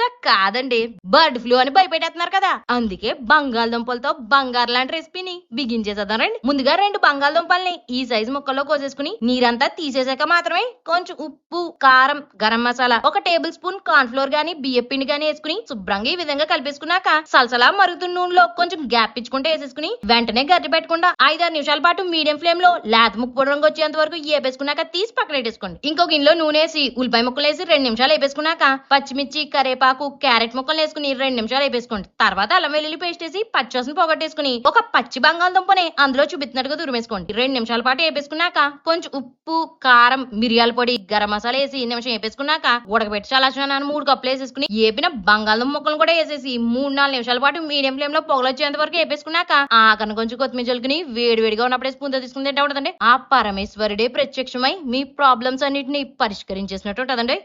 కాదండి. Bird flu అని భయపెట్టేస్తున్నారు కదా. అందుకే బంగాళదుంపలతో బంగారు లాంటి రెసిపీని బిగించేసేద్దాం రండి. ముందుగా రెండు బంగాళదుంపల్ని ఈ సైజు ముక్కల్లో కోసేసుకుని నీరంతా తీసేసాక మాత్రమే కొంచెం ఉప్పు కారం గరం మసాలా ఒక టేబుల్ స్పూన్ కార్న్ ఫ్లోర్ గానీ బియ్యం పిండి గానీ వేసుకుని శుభ్రంగా ఈ విధంగా కలిపేసుకున్నాక సలసలా మరుగుతున్న నూనెలో కొంచెం గ్యాప్ ఇచ్చుకుంటే వేసేసుకుని వెంటనే గడ్డి పెట్టకుండా ఐదారు నిమిషాల పాటు మీడియం ఫ్లేమ్లో లేత ముక్కు పొడి రంగు వచ్చేంత వరకు వేపేసుకున్నాక తీసి పక్కన పెట్టేసుకోండి. ఇంకో గిన్నెలో నూనె వేసి ఉల్లిపాయ ముక్కలు వేసి రెండు నిమిషాలు వేపేసుకున్నాక పచ్చిమిర్చి కరేపాకు క్యారెట్ ముక్కలు వేసుకుని రెండు నిమిషాలు వేపేసుకోండి తర్వాత అల్లం వెల్లుల్లి పేస్ట్ వేసి పచ్చివాసన పొగట్టేసుకుని ఒక పచ్చి బంగాళదుంపని అందులో చూపిస్తున్నట్టుగా తురిమేసుకోండి రెండు నిమిషాల పాటు వేపేసుకున్నాక కొంచెం ఉప్పు కారం మిరియాల పొడి గరం మసాలా వేసి నిమిషం వేపేసుకున్నాక ఉడకబెట్టి చల్లార్చిన మూడు కప్పులు వేసేసుకుని ఏపిన బంగాళదుంప ముక్కలు కూడా వేసేసి మూడు నాలుగు నిమిషాల పాటు మీడియం ఫ్లేమ్లో పొగలొచ్చేంత వరకు వేపేసుకున్నాక ఆకన కొంచెం కొత్తిమీర జల్లుకుని వేడివేడిగా ఉన్నప్పుడే స్పూన్తో తీసుకుని తింటే ఉంటుందండి ఆ పరమేశ్వరుడే ప్రత్యక్షమై మీ ప్రాబ్లమ్స్ అన్నిటిని పరిష్కరించేసినట్టు ఉంటుందండి.